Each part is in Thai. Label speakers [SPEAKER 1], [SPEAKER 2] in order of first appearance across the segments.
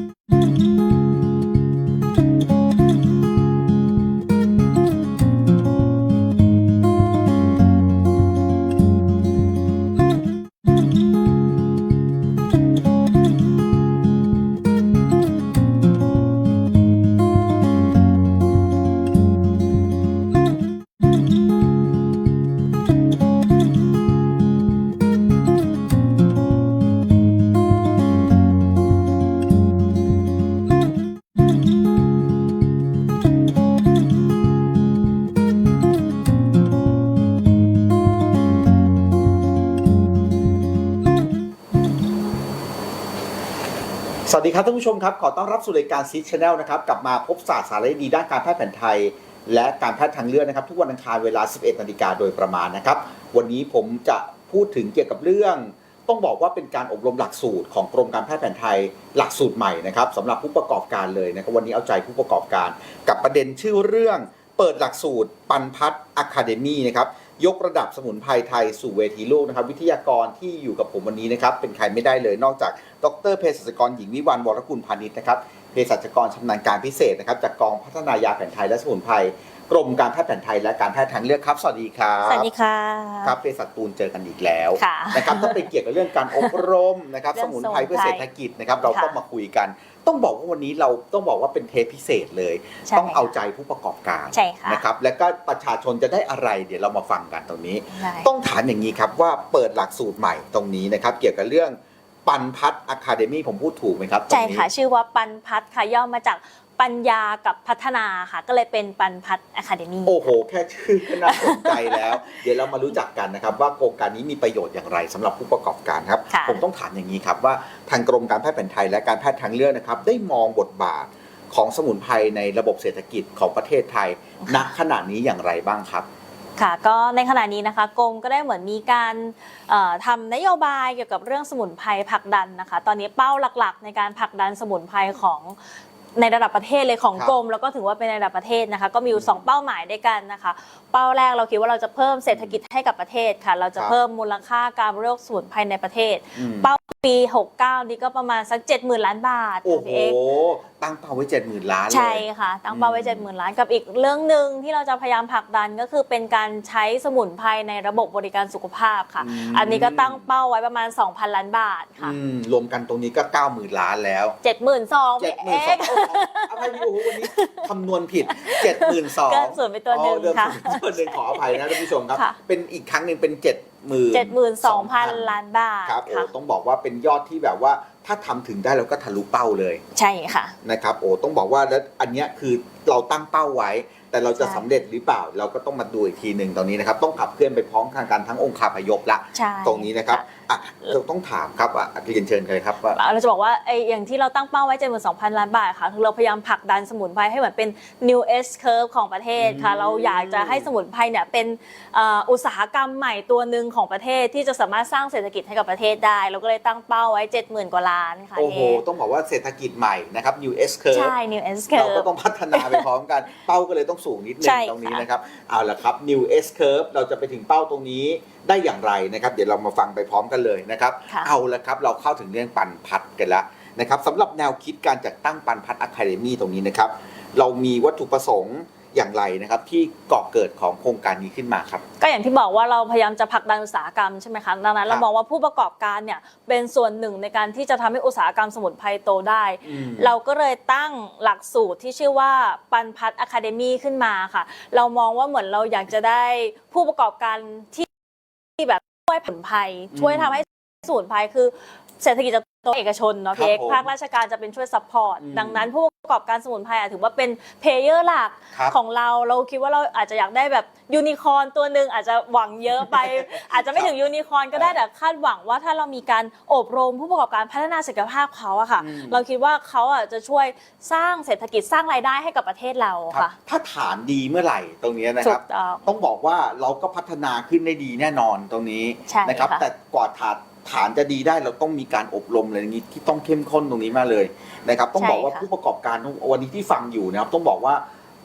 [SPEAKER 1] ส วัสดีครับท่านผู้ชมครับ ขอต้อนรับสู่รายการซีชแนลนะครับกลับมาพบศาสตร์สารดีด้านการแพทย์แผนไทย และการแพทย์ทางเลือกนะครับ ทุกวันอังคารเวลา 11นาฬิกาโดยประมาณนะครับ วันนี้ผมจะพูดถึงเกี่ยวกับเรื่อง ต้องบอกว่าเป็นการอบรมหลักสูตรของกรมการแพทย์แผนไทยหลักสูตรใหม่นะครับสำหรับผู้ประกอบการเลยนะครับวันนี้เอาใจผู้ประกอบการ กับประเด็นชื่อเรื่อง เปิดหลักสูตรปันพัฒน์อะคาเดมี่นะครับ ยกระดับสมุนไพรไทยสู่เวทีโลกนะครับ วิทยากรที่อยู่กับผมวันนี้นะครับ เป็นใครไม่ได้เลยนอกจาก ดรเภสัชกรหญิงวิวันวรกุลพานิชนะครับเภสัชกรชำนาญการพิเศษนะครับ จากกองพัฒนายาแผนไทยและสมุนไพรกรมการแพทย์แผนไทยและการแพทย์ทางเลือกครับ สวัสดีครับ
[SPEAKER 2] สวัสดีค่ะ
[SPEAKER 1] ครับเภสัชตูนเจอกันอีกแล้ว
[SPEAKER 2] ค่ะ
[SPEAKER 1] นะครับถ้าเป็นเกี่ยวกับเรื่องการอบรมนะครับ
[SPEAKER 2] เรื่
[SPEAKER 1] ส
[SPEAKER 2] อง
[SPEAKER 1] มุนไพรเพื่อ
[SPEAKER 2] สมุนไพร
[SPEAKER 1] เศรษฐกิจนะครับ เรา
[SPEAKER 2] ค่ะ
[SPEAKER 1] ต้องมาคุยกัน ต้องบอกว่าวันนี้เราต้องบอกว่าเป็นเทปพิเศษเลย
[SPEAKER 2] ใช่
[SPEAKER 1] ต้องเอาใจผู้ประกอบการ
[SPEAKER 2] ใช่ค่ะ
[SPEAKER 1] นะครับ และก็ประชาชนจะได้อะไรเดี๋ยวเรามาฟังกันตรงนี้
[SPEAKER 2] ใช่
[SPEAKER 1] ต้องถามอย่างนี้ครับว่าเปิดหลักสูตรใหม่ตรงนี้นะครับ เกี่ยวกับเรื่องปันพัฒอะคาเดมี่ผมพูดถูกไหมครับตร
[SPEAKER 2] ใช่
[SPEAKER 1] งนี้
[SPEAKER 2] ค่ะ ชื่อว่าปันพัฒน์ค่ะย่อมาจาก ปัญญากับพัฒนาค่ะ ก็เลยเป็นปันพัฒอะคาเดมี่
[SPEAKER 1] โอ้โห แค่ชื่อก็น่าสนใจแล้ว เดี๋ยวเรามารู้จักกันนะครับ ว่าโครงการนี้มีประโยชน์อย่างไรสำหรับผู้ประกอบการครับ
[SPEAKER 2] ค่ะ
[SPEAKER 1] ผมต้องถามอย่างนี้ครับว่าทางกรมการแพทย์แผนไทยและการแพทย์ทางเลือกนะครับ ได้มองบทบาทของสมุนไพรในระบบเศรษฐกิจของประเทศไทยณขณะนี้อย่างไรบ้างครับ
[SPEAKER 2] ค่ะก็ในขณะนี้นะคะกรมก็ได้เหมือนมีการเอ่อทำนโยบายเกี่ยวกับเรื่องสมุนไพรผลักดันนะคะ ตอนนี้เป้าหลักๆ ในการผลักดันสมุนไพรของ ในระดับประเทศเลยของ
[SPEAKER 1] ครับ
[SPEAKER 2] กรมแล้วก็ถือว่าเป็นในระดับประเทศนะคะ ก็มีอยู่สองเป้าหมายด้วยกันนะคะ เป้าแรกเราคิดว่าเราจะเพิ่มเศรษฐกิจให้กับประเทศค่ะ เราจะ
[SPEAKER 1] ครับ
[SPEAKER 2] เพิ่มมูลค่าการบริโภคสมุนไพรในประเทศ
[SPEAKER 1] อืม
[SPEAKER 2] เป้าปี 69 นี่ก็ประมาณสัก 70,000 ล้านบาท
[SPEAKER 1] โอ้
[SPEAKER 2] ค่ะ
[SPEAKER 1] โห
[SPEAKER 2] พี่เอก
[SPEAKER 1] ตั้งเป้าไว้เจ็ดหมื่นล้านเลย
[SPEAKER 2] ใช่ค่ะตั้งเป้าไว้
[SPEAKER 1] อืม
[SPEAKER 2] 70,000 ล้านกับอีกเรื่องหนึ่งที่เราจะพยายามผลักดันก็คือเป็นการใช้สมุนไพรในระบบบริการสุขภาพค่ะ
[SPEAKER 1] ม
[SPEAKER 2] อันนี้ก็ตั้งเป้าไว้ประมาณ 2,000 ล้านบาทค่ะ
[SPEAKER 1] อืมรวมกันตรงนี้ก็เก้าหมื่นล้านแล้ว
[SPEAKER 2] 72,000
[SPEAKER 1] เจ็ด
[SPEAKER 2] พี่
[SPEAKER 1] หมื่น
[SPEAKER 2] เอ
[SPEAKER 1] สอง
[SPEAKER 2] ก
[SPEAKER 1] อะไรพี่โอ้โหวันนี้คำนวณผิดเจ็ดหมื่นสอง
[SPEAKER 2] เกินส่วนไปตัวหนึ่ง
[SPEAKER 1] เดิม
[SPEAKER 2] ค่ะ
[SPEAKER 1] ส่วนหนึ่งขออภัยนะท่านผู้ชมครับ
[SPEAKER 2] ค่ะ
[SPEAKER 1] เป็นอีกครั้งหนึ่งเป็นเจ็ดหมื่น
[SPEAKER 2] 72,000 ล้านบาท
[SPEAKER 1] ครับโอ้
[SPEAKER 2] ค่ะ
[SPEAKER 1] ต้องบอกว่าเป็นยอดที่แบบว่าถ้าทำถึงได้เราก็ทะลุเป้าเลย
[SPEAKER 2] ใช่ค่ะ
[SPEAKER 1] นะครับโอ้ต้องบอกว่าแล้วอันเนี้ยคือเราตั้งเป้าไว้ แต่เราจะ
[SPEAKER 2] ใช่
[SPEAKER 1] สำเร็จหรือเปล่า เราก็ต้องมาดูอีกทีหนึ่งตรงนี้นะครับ ต้องขับเคลื่อนไปพร้อมกันทั้งองค์คาพยพละ
[SPEAKER 2] ใช่
[SPEAKER 1] ตรงนี้นะครับอะเราต้องถามครับว่าเรียนเชิญเลยครับว่า
[SPEAKER 2] เราจะบอกว่าไอ้อย่างที่เราตั้งเป้าไว้ 72,000 ล้านบาทค่ะคือเราพยายามผลักดันสมุนไพรให้เหมือนเป็น new S curve ของประเทศค่ะ
[SPEAKER 1] อืม
[SPEAKER 2] เราอยากจะให้สมุนไพรเนี่ยเป็นเอ่ออุตสาหกรรมใหม่ตัวหนึ่งของประเทศที่จะสามารถสร้างเศรษฐกิจให้กับประเทศได้ เราก็เลยตั้งเป้าไว้ 70,000 กว่าล้านค่ะ
[SPEAKER 1] โอ้โห
[SPEAKER 2] พี่
[SPEAKER 1] ต้องบอกว่าเศรษฐกิจใหม่นะครับ New S Curve
[SPEAKER 2] ใช่ new S
[SPEAKER 1] เราก็
[SPEAKER 2] curve
[SPEAKER 1] ต้องพัฒนาไปพร้อมกัน เป้าก็เลยต้องสูงนิดนึ
[SPEAKER 2] ใช่
[SPEAKER 1] ง
[SPEAKER 2] ค่ะ
[SPEAKER 1] ตรงนี้นะครับเอาละครับ New S Curve เราจะไปถึงเป้าตรงนี้ได้อย่างไรนะครับเดี๋ยวเรามาฟังไปพร้อมกันเลยนะครับ
[SPEAKER 2] ค่ะ
[SPEAKER 1] เอาละครับเราเข้าถึงเรื่องปันพัดกันแล้วนะครับสำหรับแนวคิดการจัดตั้งปันพัดอะคาเดมี่ตรงนี้นะครับ เรามีวัตถุประสงค์ อย่างไรนะครับที่ก่อเกิดของโครงการนี้ขึ้นมาครับ
[SPEAKER 2] ก็อย่างที่บอกว่าเราพยายามจะผลักดันอุตสาหกรรมใช่ไหมคะดังนั้นเรา
[SPEAKER 1] ครับ
[SPEAKER 2] มองว่าผู้ประกอบการเนี่ยเป็นส่วนหนึ่งในการที่จะทำให้อุตสาหกรรมสมุนไพรโตได้
[SPEAKER 1] อืม
[SPEAKER 2] เราก็เลยตั้งหลักสูตรที่ชื่อว่าปันพัฒอะคาเดมี่ขึ้นมาค่ะ เรามองว่าเหมือนเราอยากจะได้ผู้ประกอบการที่ที่แบบช่วยผลภัย
[SPEAKER 1] อืม
[SPEAKER 2] ช่วยทำให้สมุนไพรคือ เศรษฐกิจจะโตเอกชนเนาะ
[SPEAKER 1] ครับ
[SPEAKER 2] เค้ก
[SPEAKER 1] ผม
[SPEAKER 2] ภาคราชการจะเป็นช่วยซัพพอร์ต
[SPEAKER 1] อืม
[SPEAKER 2] ดังนั้นผู้ประกอบการสมุนไพรอะถือว่าเป็นเพลเยอร์หลัก
[SPEAKER 1] ครับ
[SPEAKER 2] ของเรา เราคิดว่าเราอาจจะอยากได้แบบยูนิคอร์นตัวหนึ่งอาจจะหวังเยอะไป อาจจะไม่ถึงยูนิคอร์นก็ได้แต่คาดหวังว่าถ้าเรามีการอบรมผู้ประกอบการพัฒนาศักยภาพเขาอะค่ะ
[SPEAKER 1] อืม
[SPEAKER 2] เราคิดว่าเขาอะจะช่วยสร้างเศรษฐกิจสร้างรายได้ให้กับประเทศเรา
[SPEAKER 1] ครับ
[SPEAKER 2] ค่ะ
[SPEAKER 1] ถ้าฐานดีเมื่อไหร่ตรงนี้นะ
[SPEAKER 2] ถู
[SPEAKER 1] ครับ
[SPEAKER 2] กต้อง
[SPEAKER 1] ต้องบอกว่าเราก็พัฒนาขึ้นได้ดีแน่นอนตรงนี้
[SPEAKER 2] ใช่
[SPEAKER 1] นะครับ
[SPEAKER 2] ค่ะ
[SPEAKER 1] แต่กว่าฐาน ฐานจะดีได้เราต้องมีการอบรมอะไรอย่างนี้ที่ต้องเข้มข้นตรงนี้มากเลยนะครับ ต้องบอกว่าผู้ประกอบการทุกวันนี้ที่ฟังอยู่นะครับ ต้องบอกว่า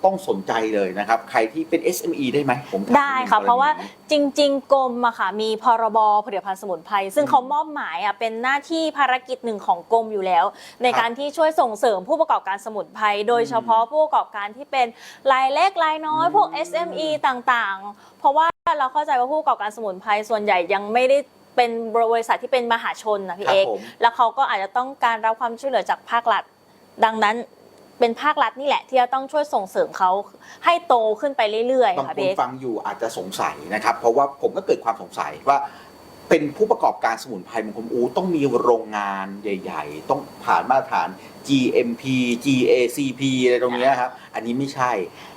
[SPEAKER 1] ต้องสนใจเลยนะครับ ใครที่เป็น SME ได้ไหมผมถาม
[SPEAKER 2] ได้ค่ะ
[SPEAKER 1] นิดนึง
[SPEAKER 2] เพราะว่า
[SPEAKER 1] กนี้
[SPEAKER 2] จริง ๆ กรมอะค่ะมีพรบผลิตภัณฑ์สมุนไพรซึ่ง
[SPEAKER 1] อืม
[SPEAKER 2] เขามอบหมายอะเป็นหน้าที่ภารกิจหนึ่งของกรมอยู่แล้ว ใน
[SPEAKER 1] ครับ
[SPEAKER 2] การที่ช่วยส่งเสริมผู้ประกอบการสมุนไพรโดยเฉพาะผู้ประกอบการที่เป็นรายเล็กรายน้อย
[SPEAKER 1] อืม
[SPEAKER 2] พวก SME ต่างๆ เพราะว่าเราเข้าใจว่าผู้ประกอบการสมุนไพรส่วนใหญ่ยังไม่ได้ เป็นบริษัทที่เป็นมหาชนนะพี่
[SPEAKER 1] ครับ
[SPEAKER 2] เอก
[SPEAKER 1] ผม
[SPEAKER 2] แล้วเขาก็อาจจะต้องการรับความช่วยเหลือจากภาครัฐ ดังนั้นเป็นภาครัฐนี่แหละ ที่จะต้องช่วยส่งเสริมเขาให้โตขึ้นไปเรื่อย
[SPEAKER 1] บาง
[SPEAKER 2] ๆค่ะ
[SPEAKER 1] ค
[SPEAKER 2] พี่
[SPEAKER 1] น
[SPEAKER 2] เอก
[SPEAKER 1] ฟังอยู่อาจจะสงสัยนะครับ เพราะว่าผมก็เกิดความสงสัยว่า เป็นผู้ประกอบการสมุนไพรบางคนอู้ต้องมีโรงงานใหญ่ ๆ ต้องผ่านมาตรฐาน GMP GACP อะไรตรงเนี้ยครับ อันนี้ไม่ใช่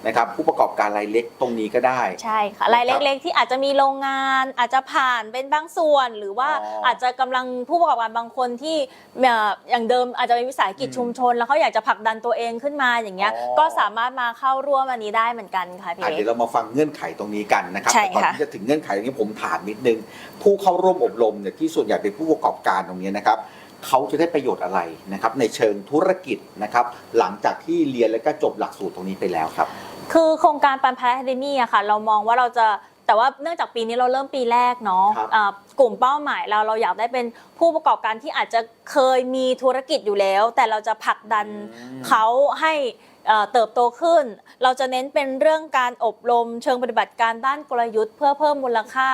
[SPEAKER 1] นะครับ ผู้ประกอบการรายเล็กตรงนี้ก็ได้
[SPEAKER 2] ใช่ค่ะราย
[SPEAKER 1] ครับ
[SPEAKER 2] เล็กๆ ที่อาจจะมีโรงงานอาจจะผ่านเป็นบางส่วน หรือว่า
[SPEAKER 1] อ๋ออ
[SPEAKER 2] อาจจะกำลังผู้ประกอบการบางคนที่เอ่ออย่างเดิมอาจจะเป็นวิสาหกิจ
[SPEAKER 1] อืม
[SPEAKER 2] ชุมชน แล้วเขาอยากจะผลักดันตัวเองขึ้นมาอย่างเงี้ย
[SPEAKER 1] อ๋อ
[SPEAKER 2] ก็สามารถมาเข้าร่วมอันนี้ได้เหมือนกันค่ะพี่
[SPEAKER 1] อะ
[SPEAKER 2] เอ
[SPEAKER 1] เดี๋ย
[SPEAKER 2] ก
[SPEAKER 1] วเรามาฟังเงื่อนไขตรงนี้กันนะครับ
[SPEAKER 2] ใช่
[SPEAKER 1] แต่ก่อน
[SPEAKER 2] ค่ะ
[SPEAKER 1] ที่จะถึงเงื่อนไขตรงนี้ผมถามนิดนึง ผู้เข้าร่วมอบรมเนี่ยที่ส่วนใหญ่เป็นผู้ประกอบการตรงนี้นะครับ เขาจะได้ประโยชน์อะไรนะครับในเชิงธุรกิจนะครับหลังจากที่เรียนและก็จบหลักสูตรตรงนี้ไปแล้วครับ
[SPEAKER 2] คือโครงการปันพัฒน์อะคาเดมี่อะค่ะ เรามองว่าเราจะแต่ว่าเนื่องจากปีนี้เราเริ่มปีแรกเนาะ
[SPEAKER 1] ครับ
[SPEAKER 2] อ่ากลุ่มเป้าหมายเราเราอยากได้เป็นผู้ประกอบการที่อาจจะเคยมีธุรกิจอยู่แล้ว แต่เราจะผลักดัน
[SPEAKER 1] อืม
[SPEAKER 2] เขาให้เอ่อเติบโตขึ้น เราจะเน้นเป็นเรื่องการอบรมเชิงปฏิบัติการด้านกลยุทธ์ เพื่อเพิ่มมูลค่า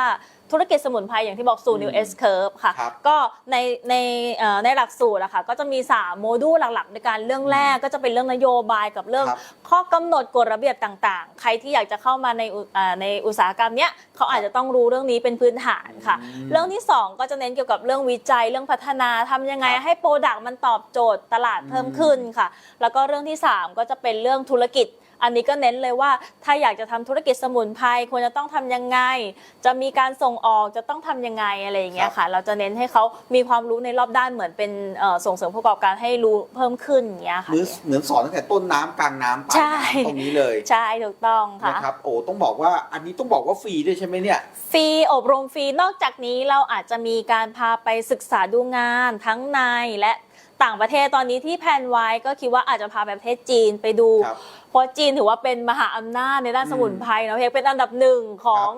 [SPEAKER 2] ธุรกิจสมุนไพรอย่างที่บอกสู่ New
[SPEAKER 1] อืม
[SPEAKER 2] S Curve ค่ะ
[SPEAKER 1] ครับ
[SPEAKER 2] ก็ในในเอ่อในหลักสูตรอะค่ะก็จะมี 3 โมดูลหลักๆ ในการเรื่องแรกก็จะเป็นเรื่องนโยบายกับเรื่อง
[SPEAKER 1] ครับ
[SPEAKER 2] ข้อกำหนดกฎระเบียบต่างๆ ใครที่อยากจะเข้ามาในอุอ่าในอุตสาหกรรมเนี้ยเขาอาจจะต้องรู้เรื่องนี้เป็นพื้นฐานค่ะ
[SPEAKER 1] อืม
[SPEAKER 2] เรื่องที่ 2 ก็จะเน้นเกี่ยวกับเรื่องวิจัยเรื่องพัฒนาทำยังไง
[SPEAKER 1] ครับ
[SPEAKER 2] ให้โปรดักต์มันตอบโจทย์ตลาดเพิ่มขึ้นค่ะ แล้วก็เรื่องที่ 3 ก็จะเป็นเรื่องธุรกิจ อันนี้ก็เน้นเลยว่าถ้าอยากจะทำธุรกิจสมุนไพรควรจะต้องทำยังไง จะมีการส่งออกจะต้องทำยังไงอะไรอย่างเงี้ยค่ะ เราจะเน้นให้เขามีความรู้ในรอบด้านเหมือนเป็นเอ่อส่งเสริมผู้ประกอบการให้รู้เพิ่มขึ้นอย่างเงี้ยค่ะ
[SPEAKER 1] เหมือนเหมือนสอนตั้งแต่ต้นน้ำกลางน้ำปลาย
[SPEAKER 2] ใช่
[SPEAKER 1] น้ำตรงนี้เลย
[SPEAKER 2] ใช่ถูกต้องค่ะ
[SPEAKER 1] นะครับโอ้ต้องบอกว่าอันนี้ต้องบอกว่าฟรีด้วยใช่ไหมเนี่ย
[SPEAKER 2] ฟรีอบรมฟรีนอกจากนี้เราอาจจะมีการพาไปศึกษาดูงานทั้งในและ ต่างประเทศตอนนี้ที่แพลนไว้ก็คิดว่าอาจจะพาไปประเทศจีนไปดู
[SPEAKER 1] ครับ
[SPEAKER 2] เพราะจีนถือว่าเป็นมหาอำนาจในด้าน
[SPEAKER 1] อืม
[SPEAKER 2] สมุนไพรเนาะเพียงเป็นอันดับหนึ่งของ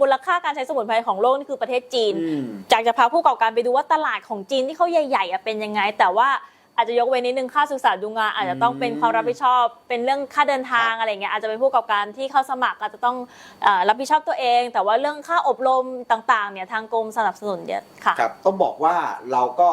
[SPEAKER 2] มูลค่าการใช้สมุนไพรของโลกนี่คือประเทศจีน
[SPEAKER 1] อืม
[SPEAKER 2] อยากจะพาผู้ประกอบการไปดูว่าตลาดของจีนที่เขาใหญ่ๆอะเป็นยังไง แต่ว่าอาจจะยกเว้นนิดนึงค่าศึกษาดูงานอาจจะต้องเป็นความรับผิดชอบ เป็นเรื่องค่าเดินทางอะไรเงี้ยอาจจะเป็นผู้ประกอบการที่เข้าสมัครอาจจะต้องเอ่อรับผิดชอบตัวเอง แต่ว่าเรื่องค่าอบรมต่างๆเนี่ยทางกรมสนับสนุนเยอะค่ะ
[SPEAKER 1] ครับต้องบอกว่าเราก็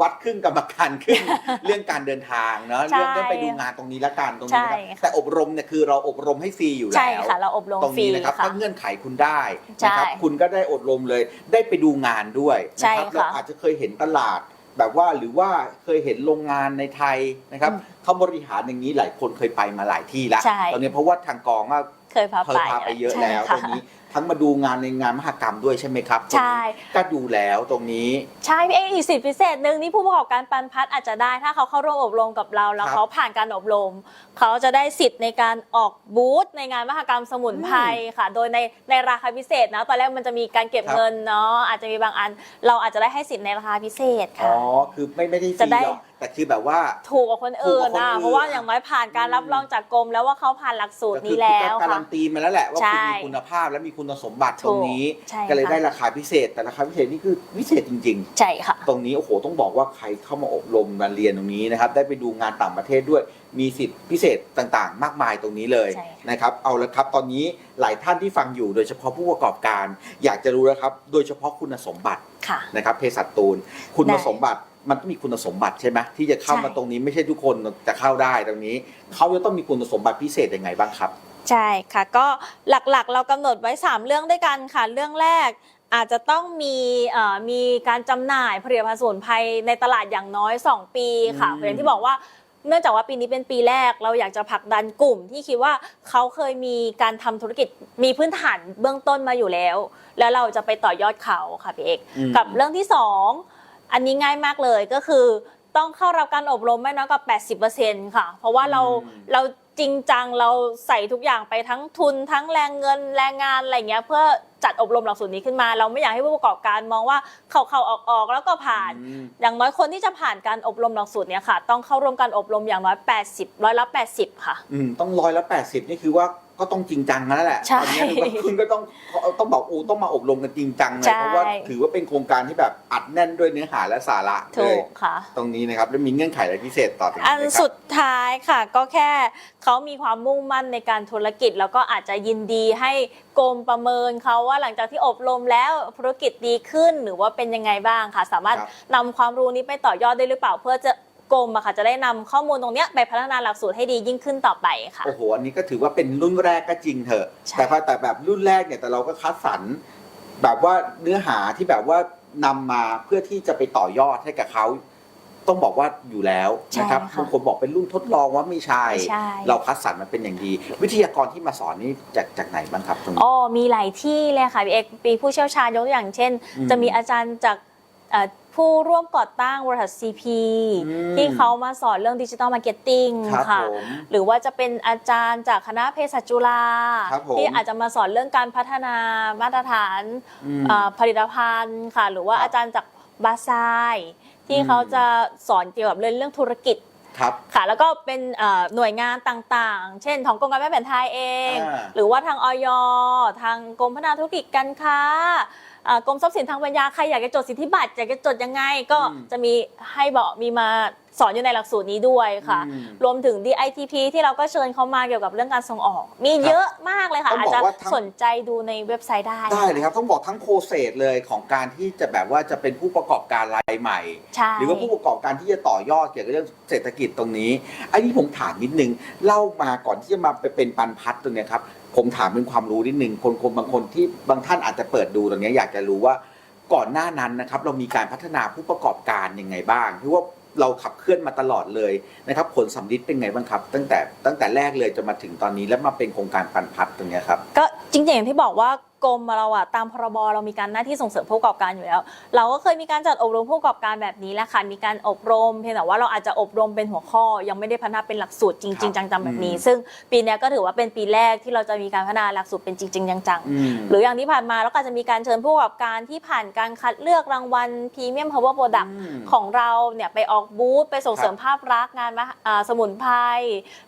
[SPEAKER 1] วัดครึ่งกรรมการครึ่งเรื่องการเดินทางเนาะ
[SPEAKER 2] ใช่
[SPEAKER 1] เรื่องได้ไปดูงานตรงนี้ละกันตรงนี้นะครับ
[SPEAKER 2] ใช่ค่ะ
[SPEAKER 1] แต่อบรมเนี่ยคือเราอบรมให้ฟรีอยู่แล้ว
[SPEAKER 2] ใช่ค่ะเราอบรม
[SPEAKER 1] ตรง
[SPEAKER 2] ฟรี
[SPEAKER 1] นี้นะครับ
[SPEAKER 2] ค่ะ
[SPEAKER 1] ถ้าเงื่อนไขคุณได้
[SPEAKER 2] ใช่
[SPEAKER 1] นะครับคุณก็ได้อบรมเลย ได้ไปดูงานด้วย
[SPEAKER 2] ใช่
[SPEAKER 1] นะครับ
[SPEAKER 2] ค่ะ
[SPEAKER 1] เราอาจจะเคยเห็นตลาดแบบว่าหรือว่าเคยเห็นโรงงานในไทยนะครับ
[SPEAKER 2] อืม
[SPEAKER 1] เขาบริหารอย่างนี้หลายคนเคยไปมาหลายที่แล้ว
[SPEAKER 2] ใช่
[SPEAKER 1] ตอนนี้เพราะว่าทางกองก็
[SPEAKER 2] เคยพา
[SPEAKER 1] เคย
[SPEAKER 2] ไป
[SPEAKER 1] พาไปเยอะ
[SPEAKER 2] ใช่
[SPEAKER 1] แล้วต
[SPEAKER 2] ค่ะ
[SPEAKER 1] รงนี้ทั้งมาดูงานในงานมหกรรมด้วยใช่ไหมครับตรงนี้
[SPEAKER 2] ใช่
[SPEAKER 1] ก็ดูแล้วตรงนี้
[SPEAKER 2] ใช่พี่เออีกสิทธิพิเศษหนึ่งที่ผู้ประกอบการปันพัดอาจจะได้ ถ้าเขาเข้าร่วมอบรมกับเรา แล้ว
[SPEAKER 1] ครับ
[SPEAKER 2] เขาผ่านการอบรม เขาจะได้สิทธิ์ในการออกบูธในงานมหกรรมสมุนไพรค่ะ โดยในในราคาพิเศษนะตอนแรกมันจะมีการเก็บ
[SPEAKER 1] ครับ
[SPEAKER 2] เงินเนาะอาจจะมีบางอัน เราอาจจะได้ให้สิทธิ์ในราคาพิเศษ
[SPEAKER 1] อ๋
[SPEAKER 2] ค่ะ
[SPEAKER 1] อคือไม่ไม่ได้ฟ
[SPEAKER 2] จะ
[SPEAKER 1] รี
[SPEAKER 2] ได้
[SPEAKER 1] หรอกแต่คือแบบว่า
[SPEAKER 2] ถูกกว่าคนอื่น
[SPEAKER 1] ถูกกว่า
[SPEAKER 2] นะ
[SPEAKER 1] คนอื่น
[SPEAKER 2] เพราะว่าอย่างน้อยผ่านการรับรองจากกรมแล้วว่าเขาผ่านหลักสูตร
[SPEAKER 1] ก็คื
[SPEAKER 2] นี้แล้ว
[SPEAKER 1] การั
[SPEAKER 2] ค่ะ
[SPEAKER 1] นตีมาแล้วแหละว่า
[SPEAKER 2] ใช่
[SPEAKER 1] คุณมีคุณภาพและมีคุณสมบัติตรงนี้
[SPEAKER 2] ใช่
[SPEAKER 1] ก็เลย
[SPEAKER 2] ค่ะ
[SPEAKER 1] ได้ราคาพิเศษ แต่ราคาพิเศษนี่คือวิเศษจริง
[SPEAKER 2] ใช่ค่ะ
[SPEAKER 1] ๆตรงนี้โอ้โหต้องบอกว่าใครเข้ามาอบรมมาเรียนตรงนี้นะครับ ได้ไปดูงานต่างประเทศด้วย มีสิทธิพิเศษต่างๆ มากมายตรงนี้เลย
[SPEAKER 2] ใช่ค่ะ
[SPEAKER 1] นะครับ เอาละครับตอนนี้หลายท่านที่ฟังอยู่โดยเฉพาะผู้ประกอบการ อยากจะรู้แล้วครับ โดยเฉพาะคุณสมบัติ
[SPEAKER 2] ค่ะ
[SPEAKER 1] นะครับเภสัชตูน คุณ
[SPEAKER 2] ได้
[SPEAKER 1] สมบัติ มันต้องมีคุณสมบัติใช่ไหมที่จะเข้า
[SPEAKER 2] ใช่
[SPEAKER 1] มาตรงนี้ไม่ใช่ทุกคนจะเข้าได้ตรงนี้เขาจะต้องมีคุณสมบัติพิเศษยังไงบ้างครับ
[SPEAKER 2] ใช่ค่ะ ก็หลักๆ เรากำหนดไว้ 3 เรื่องด้วยกันค่ะ เรื่องแรกอาจจะต้องมีเอ่อมีการจำหน่ายผลิตภัณฑ์สมุนไพรในตลาดอย่างน้อย 2 ปีค่ะ
[SPEAKER 1] อืม
[SPEAKER 2] อย่างที่บอกว่าเนื่องจากว่าปีนี้เป็นปีแรกเราอยากจะผลักดันกลุ่มที่คิดว่าเขาเคยมีการทำธุรกิจมีพื้นฐานเบื้องต้นมาอยู่แล้ว แล้วเราจะไปต่อยอดเขาค่ะพี่เอก
[SPEAKER 1] อืม
[SPEAKER 2] กับเรื่องที่สอง อันนี้ง่ายมากเลยก็คือต้องเข้ารับการอบรมไม่น้อยกว่า80%ค่ะ เพราะว่าเรา
[SPEAKER 1] อืม
[SPEAKER 2] เราจริงจังเราใส่ทุกอย่างไปทั้งทุนทั้งแรงเงินแรงงานอะไรเงี้ยเพื่อจัดอบรมหลักสูตรนี้ขึ้นมา เราไม่อยากให้ผู้ประกอบการมองว่าเข้าเข้าออกออกแล้วก็ผ่าน
[SPEAKER 1] อืม
[SPEAKER 2] อย่างน้อยคนที่จะผ่านการอบรมหลักสูตรเนี้ยค่ะ ต้องเข้าร่วมการอบรมอย่างน้อย 80 ร้อยละ 80 ค่ะ
[SPEAKER 1] อืมต้องร้อยละแปดสิบนี่คือว่า ก็ต้องจริงจังแล้วแหละ
[SPEAKER 2] ใช่
[SPEAKER 1] ตอนนี้คือว่าคุณก็ต้องต้องบอกอูต้องมาอบรมกันจริงจังเลย
[SPEAKER 2] ใช่
[SPEAKER 1] เพราะว่าถือว่าเป็นโครงการที่แบบอัดแน่นด้วยเนื้อหาและสาระเล
[SPEAKER 2] ถู
[SPEAKER 1] ย
[SPEAKER 2] กค่ะ
[SPEAKER 1] ตรงนี้นะครับแล้วมีเงื่อนไขอะไรพิเศษต่อถึง
[SPEAKER 2] อัน
[SPEAKER 1] ไหมครับ
[SPEAKER 2] สุดท้ายค่ะก็แค่เขามีความมุ่งมั่นในการธุรกิจ แล้วก็อาจจะยินดีให้กรมประเมินเขาว่าหลังจากที่อบรมแล้วธุรกิจดีขึ้นหรือว่าเป็นยังไงบ้างค่ะ สามารถ
[SPEAKER 1] ครับ
[SPEAKER 2] นำความรู้นี้ไปต่อยอดได้หรือเปล่าเพื่อจะ กรมอะค่ะจะได้นำข้อมูลตรงเนี้ยไปพัฒนาหลักสูตรให้ดียิ่งขึ้นต่อไปค่ะ
[SPEAKER 1] โอ้โห อันนี้ก็ถือว่าเป็นรุ่นแรกก็จริงเถอะ
[SPEAKER 2] ใช่
[SPEAKER 1] แต่พอแต่แบบรุ่นแรกเนี่ยแต่เราก็คัดสรรแบบว่าเนื้อหาที่แบบว่านำมาเพื่อที่จะไปต่อยอดให้กับเขา ต้องบอกว่าอยู่แล้วนะครับ
[SPEAKER 2] ใช่ค่ะ
[SPEAKER 1] บางคนบอกเป็นรุ่นทดลองว่าไม่ใช่
[SPEAKER 2] ไม่ใช่
[SPEAKER 1] เราคัดสรรมาเป็นอย่างดี วิทยากรที่มาสอนนี่จากจากไหนบ้างครับตรงนี้
[SPEAKER 2] อ๋อมีหลายที่เลยค่ะพี่เอกปีผู้เชี่ยวชาญยกตัวอย่างเช่น
[SPEAKER 1] อืม
[SPEAKER 2] จะมีอาจารย์จาก เอ่อผู้ร่วมก่อตั้งบริษัท CP
[SPEAKER 1] อืม
[SPEAKER 2] ที่เขามาสอนเรื่องดิจิ t a ลมาร์เก็ตติ้ง
[SPEAKER 1] ครับ
[SPEAKER 2] ค่ะ
[SPEAKER 1] ผม
[SPEAKER 2] หรือว่าจะเป็นอาจารย์จากคณะเภสัชจุฬา
[SPEAKER 1] ครับผม
[SPEAKER 2] ที่อาจจะมาสอนเรื่องการพัฒนามาตรฐาน
[SPEAKER 1] อืม
[SPEAKER 2] เอ่อผลิตภัณฑ์ค่ะ หรือว่า
[SPEAKER 1] ครับ
[SPEAKER 2] อาจารย์จากบาซายที่
[SPEAKER 1] อืม
[SPEAKER 2] เขาจะสอนเกี่ยวกับเรื่องเรื่องธุรกิจ
[SPEAKER 1] ครับ
[SPEAKER 2] ค่ะแล้วก็เป็นเอ่อหน่วยงานต่างๆ เช่นของกรมการแพทย์แผนไทยเอง
[SPEAKER 1] อ่า
[SPEAKER 2] หรือว่าทางออยทางกรมพัฒนาธุรกิจการค้าเอ่อ กรมทรัพย์สินทางปัญญาใครอยากจะจดสิทธิบัตรอยากจะจดยังไงก็
[SPEAKER 1] อืม
[SPEAKER 2] จะมีให้บอกมีมาสอนอยู่ในหลักสูตรนี้ด้วยค่ะ
[SPEAKER 1] อืม
[SPEAKER 2] รวมถึง DITP ที่เราก็เชิญเขามาเกี่ยวกับเรื่องการส่งออก มีเยอะมากเลยค่ะ
[SPEAKER 1] ต้อง
[SPEAKER 2] อาจ
[SPEAKER 1] บอก
[SPEAKER 2] จะ
[SPEAKER 1] ว่าทั้ง
[SPEAKER 2] สนใจดูในเว็บไซต์ได้
[SPEAKER 1] ได้เลยครับ ต้องบอกทั้งโปรเซสเลยของการที่จะแบบว่าจะเป็นผู้ประกอบการรายใหม่
[SPEAKER 2] ใช่
[SPEAKER 1] หรือว่าผู้ประกอบการที่จะต่อยอดเกี่ยวกับเรื่องเศรษฐกิจตรงนี้อันนี้ผมถามนิดนึงเล่ามาก่อนที่จะมาไปเป็นปันพัดตรงเนี้ยครับ ผมถามเป็นความรู้นิดนึงคนคนบางคนที่บางท่านอาจจะเปิดดูตรงนี้อยากจะรู้ว่าก่อนหน้านั้นนะครับ เรามีการพัฒนาผู้ประกอบการยังไงบ้างที่ว่าเราขับเคลื่อนมาตลอดเลยนะครับ ผลสัมฤทธิ์เป็นไงบ้างครับ ตั้งแต่ตั้งแต่แรกเลยจนมาถึงตอนนี้แล้วมาเป็นโครงการปันพัดตรงนี้ครับ
[SPEAKER 2] ก็จริงๆอย่างที่บอกว่า กรมเราอะตามพรบเรามีการหน้าที่ส่งเสริมผู้ประกอบการอยู่แล้ว เราก็เคยมีการจัดอบรมผู้ประกอบการแบบนี้แหละค่ะมีการอบรมเพียงแต่ว่าเราอาจจะอบรมเป็นหัวข้อ ยังไม่ได้พัฒนาเป็นหลักสูตรจ
[SPEAKER 1] ครั
[SPEAKER 2] ริง
[SPEAKER 1] บ
[SPEAKER 2] ๆจังๆแบบนี้
[SPEAKER 1] อืม
[SPEAKER 2] ซึ่งปีเนี้ยก็ถือว่าเป็นปีแรกที่เราจะมีการพัฒนาหลักสูตรเป็นจริง ๆ จังๆ
[SPEAKER 1] อืม
[SPEAKER 2] หรืออย่างที่ผ่านมาเราก็อาจจะมีการเชิญผู้ประกอบการที่ผ่านการคัดเลือกรางวัลพรีเมียมพาวเวอร์โปรดักต์
[SPEAKER 1] อืม
[SPEAKER 2] ของเราเนี่ยไปออกบูธไปส่งเสริมภาพลักษณ์งานมหาอ่าสมุนไพร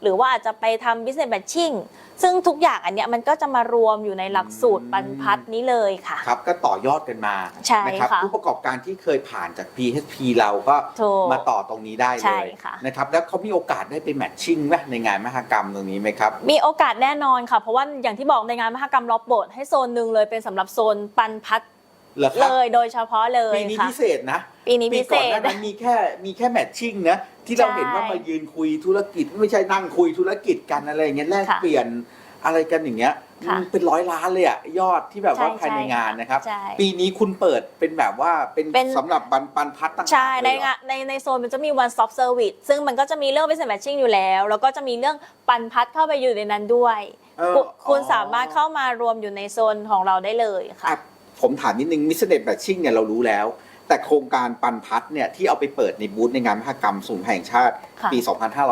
[SPEAKER 2] หรือว่าอาจจะไปทำ business matching ซึ่งทุกอย่างอันเนี้ยมันก็จะมารวมอยู่ในหลักสูตร
[SPEAKER 1] อืม
[SPEAKER 2] บรรพัดนี้เลยค่ะ
[SPEAKER 1] ครับก็ต่อยอดกันมา
[SPEAKER 2] ใช่
[SPEAKER 1] นะครับ
[SPEAKER 2] ค่ะ
[SPEAKER 1] ผู้ประกอบการที่เคยผ่านจาก PHP เราก็
[SPEAKER 2] ถูก
[SPEAKER 1] มาต่อตรงนี้ได้เล
[SPEAKER 2] ใช่
[SPEAKER 1] ย
[SPEAKER 2] ค่ะ
[SPEAKER 1] นะครับแล้วเขามีโอกาสได้ไปแมทชิ่งไหมในงานมหกรรมตรงนี้ไหมครับ
[SPEAKER 2] มีโอกาสแน่นอนค่ะ เพราะว่าอย่างที่บอกในงานมหกรรมล็อบโบดให้โซนหนึ่งเลยเป็นสำหรับโซนปันพัด
[SPEAKER 1] เหรอค
[SPEAKER 2] เล
[SPEAKER 1] รับ
[SPEAKER 2] ยโดยเฉพาะเลย
[SPEAKER 1] ปีนี้
[SPEAKER 2] ค่ะ
[SPEAKER 1] พิเศษนะ
[SPEAKER 2] ปีนี้
[SPEAKER 1] ปี
[SPEAKER 2] พิเศ
[SPEAKER 1] ก่อนห
[SPEAKER 2] ษ
[SPEAKER 1] น้านั้นมีแค่มีแค่แมทชิ่งนะที่เรา
[SPEAKER 2] ใช่
[SPEAKER 1] เห็นว่ามายืนคุยธุรกิจไม่ใช่นั่งคุยธุรกิจกันอะไรอย่างเงี้ยแลก
[SPEAKER 2] ค่ะ
[SPEAKER 1] เปลี่ยนอะไรกันอย่างเงี้ย
[SPEAKER 2] ค่ะ
[SPEAKER 1] มันเป็นร้อยล้านเลยอะยอดที่แบบว่า
[SPEAKER 2] ใช่
[SPEAKER 1] ภายใน
[SPEAKER 2] ใช่
[SPEAKER 1] งานนะครับ
[SPEAKER 2] ใช่
[SPEAKER 1] ปีนี้คุณเปิดเป็นแบบว่าเป็น
[SPEAKER 2] เป็น
[SPEAKER 1] สำหรับปันปันพัดต่างหาก
[SPEAKER 2] ใช่ใน
[SPEAKER 1] เลยเหรอ
[SPEAKER 2] งานในในโซนมันจะมี one stop service ซึ่งมันก็จะมีเรื่อง business matching อยู่แล้ว แล้วก็จะมีเรื่องปันพัดเข้าไปอยู่ในนั้นด้วย
[SPEAKER 1] เออ
[SPEAKER 2] คุณคุณ
[SPEAKER 1] อ๋อ
[SPEAKER 2] สามารถเข้ามารวมอยู่ในโซนของเราได้เลยค่ะ
[SPEAKER 1] อะผมถามนิดนึงมิสเนตแบทชิ่งเนี่ยเรารู้แล้ว แต่โครงการปันพัดเนี่ยที่เอาไปเปิดในบูธในงานมหกรรมสูนย์แห่งชาติ
[SPEAKER 2] ค่ะ
[SPEAKER 1] ปี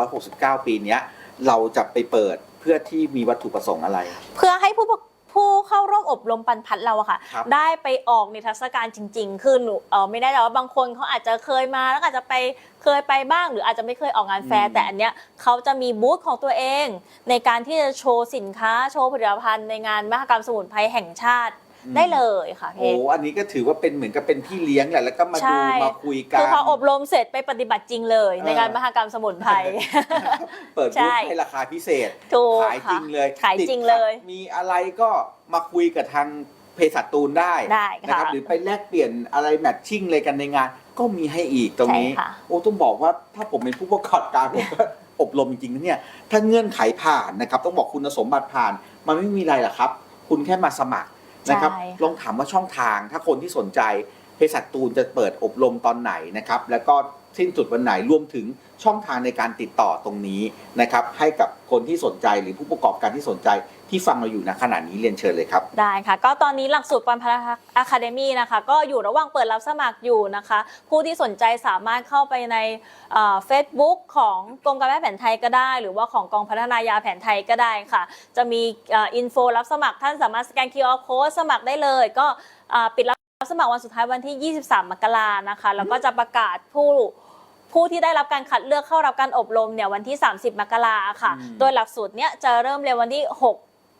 [SPEAKER 1] 2569 ปีเนี้ยเราจะไปเปิดเพื่อที่มีวัตถุประสงค์อะไร
[SPEAKER 2] เพื่อให้ผู้ประผู้เข้าร่วมอบรมปันพัดเราอะค่ะ
[SPEAKER 1] ครับ
[SPEAKER 2] ได้ไปออกนิทรรศการจริง ๆ คือหนูเออไม่ได้แต่ว่าบางคนเขาอาจจะเคยมาแล้วอาจจะไปเคยไปบ้าง หรืออาจจะไม่เคยออกงานแฟร์แต่อันเนี้ยเขาจะมีบูธของตัวเอง ในการที่จะโชว์สินค้าโชว์ผลิตภัณฑ์ในงานมหกรรมสมุนไพรแห่งชาติ ได้เลยค่ะ
[SPEAKER 1] โอ้
[SPEAKER 2] พี่
[SPEAKER 1] อันนี้ก็ถือว่าเป็นเหมือนกับเป็นพี่เลี้ยงแหละแล้วก็มา
[SPEAKER 2] ใช่
[SPEAKER 1] ดูมาคุยกัน
[SPEAKER 2] คือพออบรมเสร็จไปปฏิบัติจริงเลย
[SPEAKER 1] เออ
[SPEAKER 2] ในงานมหกรรมสมุนไพร
[SPEAKER 1] เปิด
[SPEAKER 2] ใช่
[SPEAKER 1] บูธให้ราคาพิเศษ
[SPEAKER 2] ถูก
[SPEAKER 1] ขายจริงเลย
[SPEAKER 2] ขายจริงเลย
[SPEAKER 1] ติดขัดมีอะไรก็มาคุยกับทางเภสัชตูนได้
[SPEAKER 2] ได้ค่ะ
[SPEAKER 1] นะครับ หรือไปแลกเปลี่ยนอะไรแมทชิ่งอะไรกันในงาน ก็มีให้อีกตรงนี้
[SPEAKER 2] ใช่ค่ะ
[SPEAKER 1] โอ้ต้องบอกว่าถ้าผมเป็นผู้ประกอบการผมก็อบรมจริงๆนะเนี่ยถ้าเงื่อนไขผ่านนะครับ ต้องบอกคุณสมบัติผ่าน มันไม่มีอะไรหรอกครับ คุณแค่มาสมัคร นะครับ
[SPEAKER 2] ใช่ค่ะ
[SPEAKER 1] ลองถามว่าช่องทางถ้าคนที่สนใจเภสัชตูนจะเปิดอบรมตอนไหนนะครับ แล้วก็ สิ้นสุดวันไหนรวมถึงช่องทางในการติดต่อตรงนี้นะครับให้กับคนที่สนใจหรือผู้ประกอบการที่สนใจที่ฟังเราอยู่ณขณะนี้เรียนเชิญเลยครับ
[SPEAKER 2] ได้ค่ะ ก็ตอนนี้หลักสูตรปันพัฒอะคาเดมี่นะคะ ก็อยู่ระหว่างเปิดรับสมัครอยู่นะคะ ผู้ที่สนใจสามารถเข้าไปในเฟซบุ๊กของกรมการแพทย์แผนไทยก็ได้ หรือว่าของกองพัฒนายาแผนไทยก็ได้ค่ะ จะมีอินโฟรับสมัครท่านสามารถสแกน QR code สมัครได้เลย ก็ปิดรับสมัครวันสุดท้ายวันที่ 23 มกรานะคะ แล้วก็จะประกาศผู้ ผู้ที่ได้รับการคัดเลือกเข้ารับการอบรมเนี่ยวันที่ 30 มกราค่ะ
[SPEAKER 1] อืม
[SPEAKER 2] โดยหลักสูตรเนี้ยจะเริ่มเรียนวันที่ 6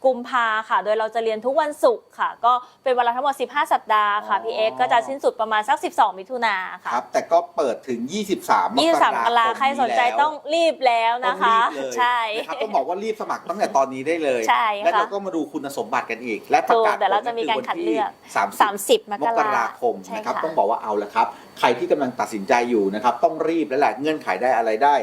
[SPEAKER 2] กุมภาค่ะ โดยเราจะเรียนทุกวันศุกร์ค่ะ ก็เป็นเวลาทั้งหมด 15 สัปดาห์ค่ะ
[SPEAKER 1] อ๋อ
[SPEAKER 2] พี่เอ็กซ์ก็จะสิ้นสุดประมาณสัก 12 มิถุนา
[SPEAKER 1] ค
[SPEAKER 2] ค่ะ
[SPEAKER 1] รับ แต่ก็เปิดถึง 23 มกราคม
[SPEAKER 2] 23มกราใครสนใจ
[SPEAKER 1] แล้ว
[SPEAKER 2] ต้องรีบแล้ว
[SPEAKER 1] ต้อ
[SPEAKER 2] นะ
[SPEAKER 1] ง
[SPEAKER 2] คะ
[SPEAKER 1] รีบเลย
[SPEAKER 2] ใช่
[SPEAKER 1] นะครับต้องบอกว่ารีบสมัครตั้งแต่ตอนนี้ได้เลย
[SPEAKER 2] ใช่
[SPEAKER 1] และ
[SPEAKER 2] ค่ะ
[SPEAKER 1] เราก็มาดูคุณสมบัติกันอีก และประกาศ
[SPEAKER 2] ถูกแต่เราจะมีการคัดเลือก
[SPEAKER 1] ผลวันที่
[SPEAKER 2] 30ม
[SPEAKER 1] 30 ม
[SPEAKER 2] ก
[SPEAKER 1] ก
[SPEAKER 2] รา
[SPEAKER 1] ราคม
[SPEAKER 2] ใช่
[SPEAKER 1] นะครับ
[SPEAKER 2] ค่ะ
[SPEAKER 1] ต้องบอกว่าเอาละครับ ใครที่กำลังตัดสินใจอยู่นะครับต้องรีบแล้วแหละเงื่อนไขได้อะไรได้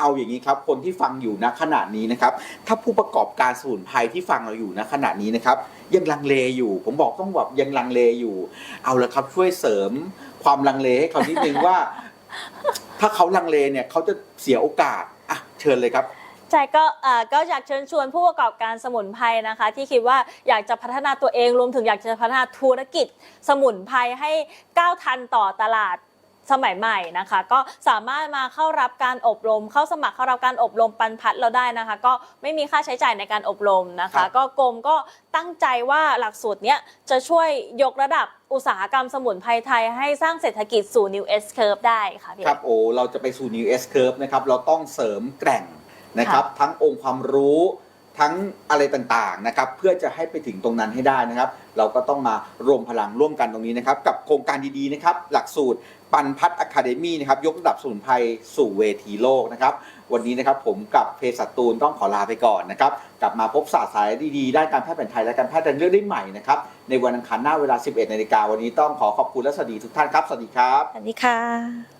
[SPEAKER 1] เอาอย่างนี้ครับ คนที่ฟังอยู่ณขณะนี้นะครับ ถ้าผู้ประกอบการสมุนไพรที่ฟังเราอยู่ณขณะนี้นะครับ ยังลังเลอยู่ ผมบอกต้องแบบยังลังเลอยู่ เอาละครับช่วยเสริมความลังเลให้เขานิดนึงว่า ถ้าเขาลังเลเนี่ยเขาจะเสียโอกาสอะเชิญเลยครับ
[SPEAKER 2] ใช่ก็อ่อก็อยากเชิญชวนผู้ประกอบการสมุนไพรนะคะ ที่คิดว่าอยากจะพัฒนาตัวเองรวมถึงอยากจะพัฒนาธุรกิจสมุนไพรให้ก้าวทันต่อตลาด สมัยใหม่นะคะ ก็สามารถมาเข้ารับการอบรม เข้าสมัครเข้ารับการอบรมปันพัดเราได้นะคะ ก็ไม่มีค่าใช้จ่ายในการอบรมนะ
[SPEAKER 1] ครั
[SPEAKER 2] คะ
[SPEAKER 1] บ
[SPEAKER 2] ก็กรมก็ตั้งใจว่าหลักสูตรเนี้ยจะช่วยยกระดับอุตสาหกรรมสมุนไพรไทยให้สร้างเศรษฐกิจสู่ New S Curve ได้ค่ะพี่
[SPEAKER 1] ครับโอ้เราจะไปสู่ New S Curve นะครับเราต้องเสริมแกร่งนะครับ ทั้งองค์ความรู้ทั้งอะไรต่างๆนะครับเพื่อจะให้ไปถึงตรงนั้นให้ได้นะครับ เราก็ต้องมารวมพลังร่วมกันตรงนี้นะครับ กับโครงการดีๆนะครับ หลักสูตร ปันพัฒน์อะคาเดมี่นะครับยกระดับสมุนไพรสู่เวทีโลกนะครับ วันนี้นะครับผมกับเพศัตูนต้องขอลาไปก่อนนะครับ กลับมาพบศาสตร์สายดีๆ ด้านการแพทย์แผนไทยและการแพทย์ทางเลือกได้ใหม่นะครับ ในวันอังคารหน้าเวลา 11นาฬิกาวันนี้ต้องขอขอบคุณและสวัสดีทุกท่านครับ สวัสดีครับ
[SPEAKER 2] สวัสดีค่ะ